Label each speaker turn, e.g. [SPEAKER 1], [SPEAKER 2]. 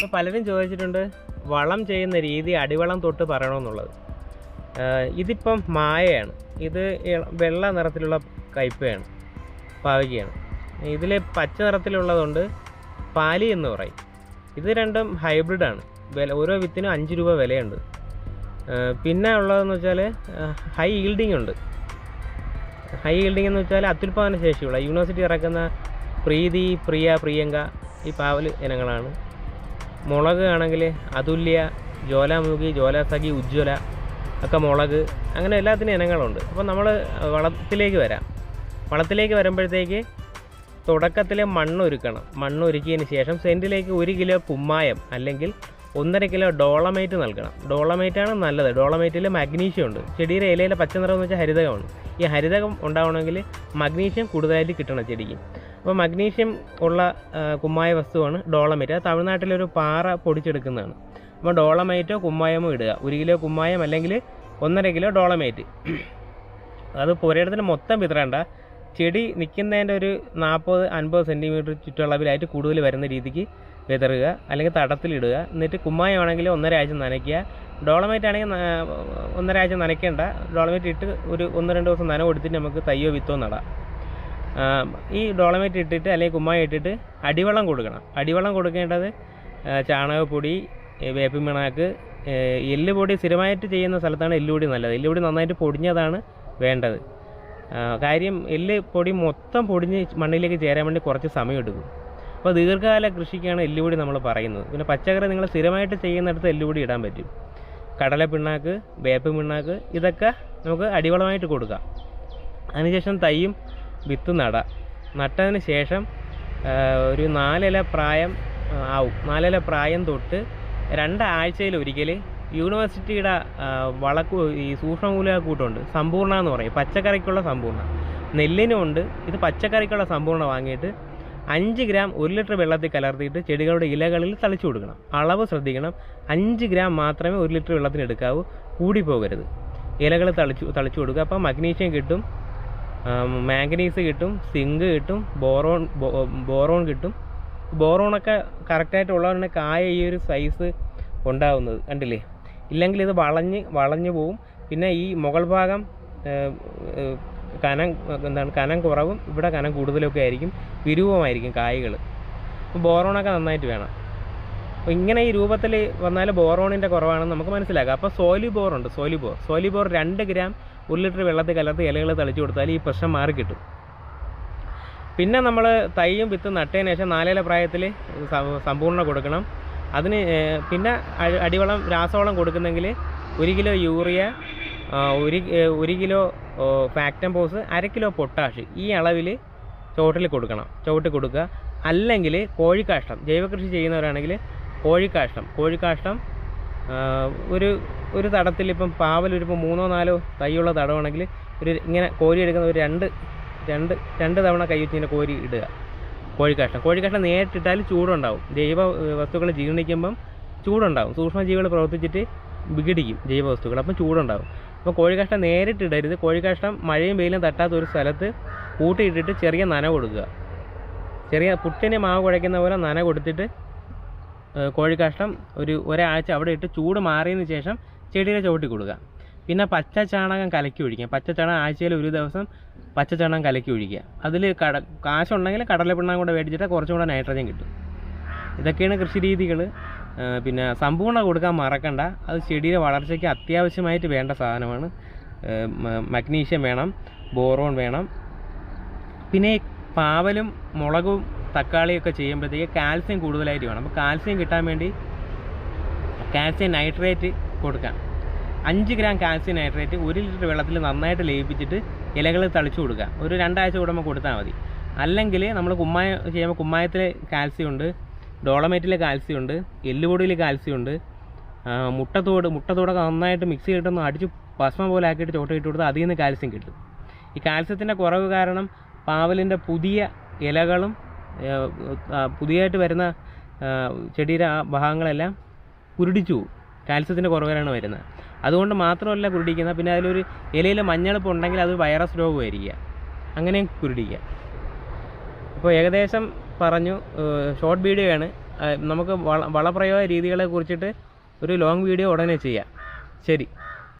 [SPEAKER 1] ഇപ്പോൾ പലരും ചോദിച്ചിട്ടുണ്ട് വളം ചെയ്യുന്ന രീതി അടിവളം തൊട്ട് പറയണമെന്നുള്ളത്. ഇതിപ്പം മായയാണ്. ഇത് വെള്ള നിറത്തിലുള്ള കയ്പയാണ് പാവയ്ക്കയാണ്. ഇതിൽ പച്ച നിറത്തിലുള്ളതുകൊണ്ട് പാലി എന്ന് പറയും. ഇത് രണ്ടും ഹൈബ്രിഡാണ് വില ഓരോ വിത്തിനും അഞ്ച് രൂപ വിലയുണ്ട്. പിന്നെ ഉള്ളതെന്ന് വെച്ചാൽ ഹൈ ഈൽഡിംഗ് ഉണ്ട്. ഹൈ ഈൽഡിംഗ് എന്ന് വെച്ചാൽ അത്യുൽപാദന ശേഷിയുള്ള യൂണിവേഴ്സിറ്റി ഇറക്കുന്ന പ്രീതി പ്രിയ പ്രിയങ്ക ഈ പാവൽ ഇനങ്ങളാണ്. മുളക് ആണെങ്കിൽ അതുല്യ ജ്വാലാമുഖി ജ്വാലാസഖി ഉജ്ജ്വല ഒക്കെ മുളക് അങ്ങനെ എല്ലാത്തിനും ഇനങ്ങളുണ്ട്. അപ്പോൾ നമ്മൾ വളത്തിലേക്ക് വരാം. വളത്തിലേക്ക് വരുമ്പോഴത്തേക്ക് തുടക്കത്തിൽ മണ്ണൊരുക്കണം. മണ്ണൊരുക്കിയതിന് ശേഷം സെന്റിലേക്ക് ഒരു കിലോ കുമ്മായം അല്ലെങ്കിൽ ഒന്നര കിലോ ഡോളമൈറ്റ് നൽകണം. ഡോളമൈറ്റാണ് നല്ലത്. ഡോളമൈറ്റിൽ മഗ്നീഷ്യം ഉണ്ട്. ചെടിയുടെ ഇലയിലെ പച്ചനിറം എന്ന് വെച്ചാൽ ഹരിതകമാണ്. ഈ ഹരിതകം ഉണ്ടാവണമെങ്കിൽ മഗ്നീഷ്യം കൂടുതലായിട്ട് കിട്ടണം ചെടിക്ക്. അപ്പോൾ മഗ്നീഷ്യം ഉള്ള കുമ്മായ വസ്തുവാണ് ഡോളമൈറ്റ്. അത് തമിഴ്നാട്ടിലൊരു പാറ പൊടിച്ചെടുക്കുന്നതാണ്. അപ്പോൾ ഡോളമൈറ്റോ കുമ്മായമോ ഇടുക. ഒരു കിലോ കുമ്മായം അല്ലെങ്കിൽ ഒന്നര കിലോ ഡോളമൈറ്റ്. അത് പുരയിടത്തിന് മൊത്തം വിതറേണ്ട. ചെടി നിൽക്കുന്നതിന്റെ ഒരു നാൽപ്പത് അൻപത് സെന്റിമീറ്റർ ചുറ്റളവിലായിട്ട് കൂടുതൽ വരുന്ന രീതിക്ക് വിതറുക. അല്ലെങ്കിൽ തടത്തിലിടുക. എന്നിട്ട് കുമ്മായമാണെങ്കിൽ ഒന്നര ആഴ്ച നനയ്ക്കുക. ഡോളമൈറ്റ് ആണെങ്കിൽ ഒന്നര ആഴ്ച നനയ്ക്കേണ്ട. ഡോളമൈറ്റ് ഇട്ട് ഒരു ഒന്ന് രണ്ട് ദിവസം നന കൊടുത്തിട്ട് നമുക്ക് തയ്യോ വിത്തോ നടാം. ഈ ഡോളമേറ്റ് ഇട്ടിട്ട് അല്ലെങ്കിൽ കുമ്മായി ഇട്ടിട്ട് അടിവെള്ളം കൊടുക്കണം. അടിവെള്ളം കൊടുക്കേണ്ടത് ചാണകപ്പൊടി വേപ്പിമിണാക്ക് എല്ലുപൊടി സ്ഥിരമായിട്ട് ചെയ്യുന്ന സ്ഥലത്താണ് എല്ലുപൊടി നല്ലത്. എല്ലുപൊടി നന്നായിട്ട് പൊടിഞ്ഞതാണ് വേണ്ടത്. കാര്യം എല്ല് പൊടി മൊത്തം പൊടിഞ്ഞ് മണ്ണിലേക്ക് ചേരാൻ വേണ്ടി കുറച്ച് സമയം എടുക്കും അപ്പോൾ ദീർഘകാല കൃഷിക്കാണ് എല്ലുപൊടി നമ്മൾ പറയുന്നത്. പിന്നെ പച്ചക്കറി നിങ്ങൾ സ്ഥിരമായിട്ട് ചെയ്യുന്നിടത്ത് എല്ലുപൊടി ഇടാൻ പറ്റും. കടല പിണ്ണാക്ക് വേപ്പ് പിണ്ണാക്ക് ഇതൊക്കെ നമുക്ക് അടിവളമായിട്ട് കൊടുക്കാം. അതിനുശേഷം തൈയും വിത്ത് നടാം. നട്ടതിന് ശേഷം ഒരു നാലില പ്രായം ആവും. നാലില പ്രായം തൊട്ട് രണ്ടാഴ്ചയിൽ ഒരിക്കൽ യൂണിവേഴ്സിറ്റിയുടെ വളക്കു ഈ സൂക്ഷ്മമൂലകൂട്ടുണ്ട് സമ്പൂർണ എന്ന് പറയും. പച്ചക്കറിക്കുള്ള സമ്പൂർണ. നെല്ലിനുമുണ്ട് ഇത് പച്ചക്കറിക്കുള്ള സമ്പൂർണ വാങ്ങിയിട്ട് അഞ്ച് ഗ്രാം ഒരു ലിറ്റർ വെള്ളത്തിൽ കലർത്തിയിട്ട് ചെടികളുടെ ഇലകളിൽ തളിച്ചു കൊടുക്കണം. അളവ് ശ്രദ്ധിക്കണം. അഞ്ച് ഗ്രാം മാത്രമേ ഒരു ലിറ്റർ വെള്ളത്തിന് എടുക്കാവൂ കൂടി പോകരുത്. ഇലകൾ തളിച്ചു തളിച്ചു കൊടുക്കുക. അപ്പോൾ മഗ്നീഷ്യം കിട്ടും. മാംഗനീസ് കിട്ടും സിങ്ക് കിട്ടും ബോറോൺ ബോറോൺ കിട്ടും. ബോറോണൊക്കെ കറക്റ്റായിട്ട് ഉള്ളതാണ് കായ ഈ ഒരു സൈസ് ഉണ്ടാവുന്നത് കണ്ടില്ലേ? ഇല്ലെങ്കിൽ ഇത് വളഞ്ഞ് വളഞ്ഞു പോവും. പിന്നെ ഈ മുകൾ ഭാഗം കനം എന്താണ് കനം കുറവും ഇവിടെ കനം കൂടുതലൊക്കെ ആയിരിക്കും വിരൂപമായിരിക്കും കായകൾ ബോറോണൊക്കെ നന്നായിട്ട് വേണം. അപ്പോൾ ഇങ്ങനെ ഈ രൂപത്തിൽ വന്നാൽ ബോറോണിന്റെ കുറവാണെന്ന് നമുക്ക് മനസ്സിലാക്കാം. അപ്പോൾ സോലിബോറുണ്ട് സോലിബോർ. സോലിബോർ രണ്ട് ഗ്രാം ഒരു ലിറ്റർ വെള്ളത്തിൽ കലർത്തി ഇലകൾ തളിച്ചു കൊടുത്താൽ ഈ പ്രശ്നം മാറി കിട്ടും. പിന്നെ നമ്മൾ തൈയും വിത്ത് നട്ടതിന് ശേഷം നാലേല പ്രായത്തിൽ സമ്പൂർണ കൊടുക്കണം. അതിന് പിന്നെ അടിവളം രാസവളം കൊടുക്കുന്നെങ്കിൽ ഒരു കിലോ യൂറിയ ഒരു ഒരു കിലോ ഫാക്ടംപോസ് അര കിലോ പൊട്ടാഷ് ഈ അളവിൽ ചുവട്ടിൽ കൊടുക്കണം. ചുവട്ടിൽ കൊടുക്കുക. അല്ലെങ്കിൽ കോഴിക്കാഷ്ടം. ജൈവകൃഷി ചെയ്യുന്നവരാണെങ്കിൽ കോഴിക്കാഷ്ടം. കോഴിക്കാഷ്ടം ഒരു ഒരു തടത്തിൽ ഇപ്പം ഇപ്പം മൂന്നോ നാലോ തൈയുള്ള തടമാണെങ്കിൽ ഒരു ഇങ്ങനെ കോരി എടുക്കുന്ന ഒരു രണ്ട് രണ്ട് രണ്ട് തവണ കൈ വെച്ച് ഇങ്ങനെ കോരി ഇടുക. കോഴിക്കാഷ്ടം. കോഴിക്കാഷ്ടം നേരിട്ടിട്ടാൽ ചൂടുണ്ടാവും. ജൈവ വസ്തുക്കൾ ജീർണിക്കുമ്പം ചൂടുണ്ടാവും. സൂക്ഷ്മജീവികൾ പ്രവർത്തിച്ചിട്ട് വിഘടിക്കും ജൈവ വസ്തുക്കൾ അപ്പം ചൂടുണ്ടാവും. അപ്പോൾ കോഴിക്കാഷ്ടം നേരിട്ടിടരുത്. കോഴിക്കാഷ്ടം മഴയും വെയിലും തട്ടാത്ത ഒരു സ്ഥലത്ത് കൂട്ടിയിട്ടിട്ട് ചെറിയ നന കൊടുക്കുക. ചെറിയ പുട്ടിന് മാവ് കുഴയ്ക്കുന്ന പോലെ നന കൊടുത്തിട്ട് കോഴിക്കാഷ്ടം ഒരു ഒരാഴ്ച അവിടെ ഇട്ട് ചൂട് മാറിയതിന് ശേഷം ചെടിയിലെ ചവിട്ടി കൊടുക്കുക. പിന്നെ പച്ച ചാണകം കലക്കി ഒഴിക്കുക. പച്ച ചാണകം ആഴ്ചയിൽ ഒരു ദിവസം പച്ച ചാണകം കലക്കി ഒഴിക്കുക. അതിൽ കട കാശുണ്ടെങ്കിൽ കടലപ്പിണ്ണാൻ കൂടെ മേടിച്ചിട്ട് കുറച്ചും കൂടെ നൈട്രജൻ കിട്ടും. ഇതൊക്കെയാണ് കൃഷി രീതികൾ പിന്നെ സമ്പൂർണ കൊടുക്കാൻ മറക്കണ്ട. അത് ചെടിയുടെ വളർച്ചയ്ക്ക് അത്യാവശ്യമായിട്ട് വേണ്ട സാധനമാണ്. മഗ്നീഷ്യം വേണം ബോറോൺ വേണം. പിന്നെ പാവലും മുളകും തക്കാളിയൊക്കെ ചെയ്യുമ്പോഴത്തേക്ക് കാൽസ്യം കൂടുതലായിട്ട് വേണം. അപ്പോൾ കാൽസ്യം കിട്ടാൻ വേണ്ടി കാൽസ്യം നൈട്രേറ്റ് കൊടുക്കാം. അഞ്ച് ഗ്രാം കാൽസ്യം നൈട്രേറ്റ് ഒരു ലിറ്റർ വെള്ളത്തിൽ നന്നായിട്ട് ലയിപ്പിച്ചിട്ട് ഇലകൾ തളിച്ചു കൊടുക്കാം ഒരു രണ്ടാഴ്ച കൂടുമ്പോൾ കൊടുത്താൽ മതി. അല്ലെങ്കിൽ നമ്മൾ കുമ്മായ ചെയ്യുമ്പോൾ കുമ്മായത്തിൽ കാൽസ്യം ഉണ്ട് ഡോളമേറ്റിൽ കാൽസ്യം ഉണ്ട് എല്ലുപൊടിയിൽ കാൽസ്യം ഉണ്ട് മുട്ടത്തോട് മുട്ടത്തോടൊക്കെ നന്നായിട്ട് മിക്സ് ചെയ്തിട്ടൊന്ന് അടിച്ച് ഭസ്മം പോലെ ആക്കിയിട്ട് ചോട്ട ഇട്ട് കൊടുത്താൽ അതിൽ നിന്ന് കാൽസ്യം കിട്ടും. ഈ കാൽസ്യത്തിന്റെ കുറവ് കാരണം പാവലിന്റെ പുതിയ ഇലകളും പുതിയതായിട്ട് വരുന്ന ചെടിയുടെ ആ ഭാഗങ്ങളെല്ലാം കുരുടിച്ചു പോകും. കാൽസ്യത്തിന്റെ കുറവിലാണ് വരുന്നത്. അതുകൊണ്ട് മാത്രമല്ല കുരുടിക്കുന്നത്. പിന്നെ അതിലൊരു ഇലയിൽ മഞ്ഞളിപ്പ് ഉണ്ടെങ്കിൽ അത് വൈറസ് രോഗമായിരിക്കുക. അങ്ങനെയും കുരുടിക്കുക. അപ്പോൾ ഏകദേശം പറഞ്ഞു ഷോർട്ട് വീഡിയോ ആണ്. നമുക്ക് വള വളപ്രയോഗ രീതികളെ കുറിച്ചിട്ട് ഒരു ലോങ് വീഡിയോ ഉടനെ ചെയ്യാം. ശരി.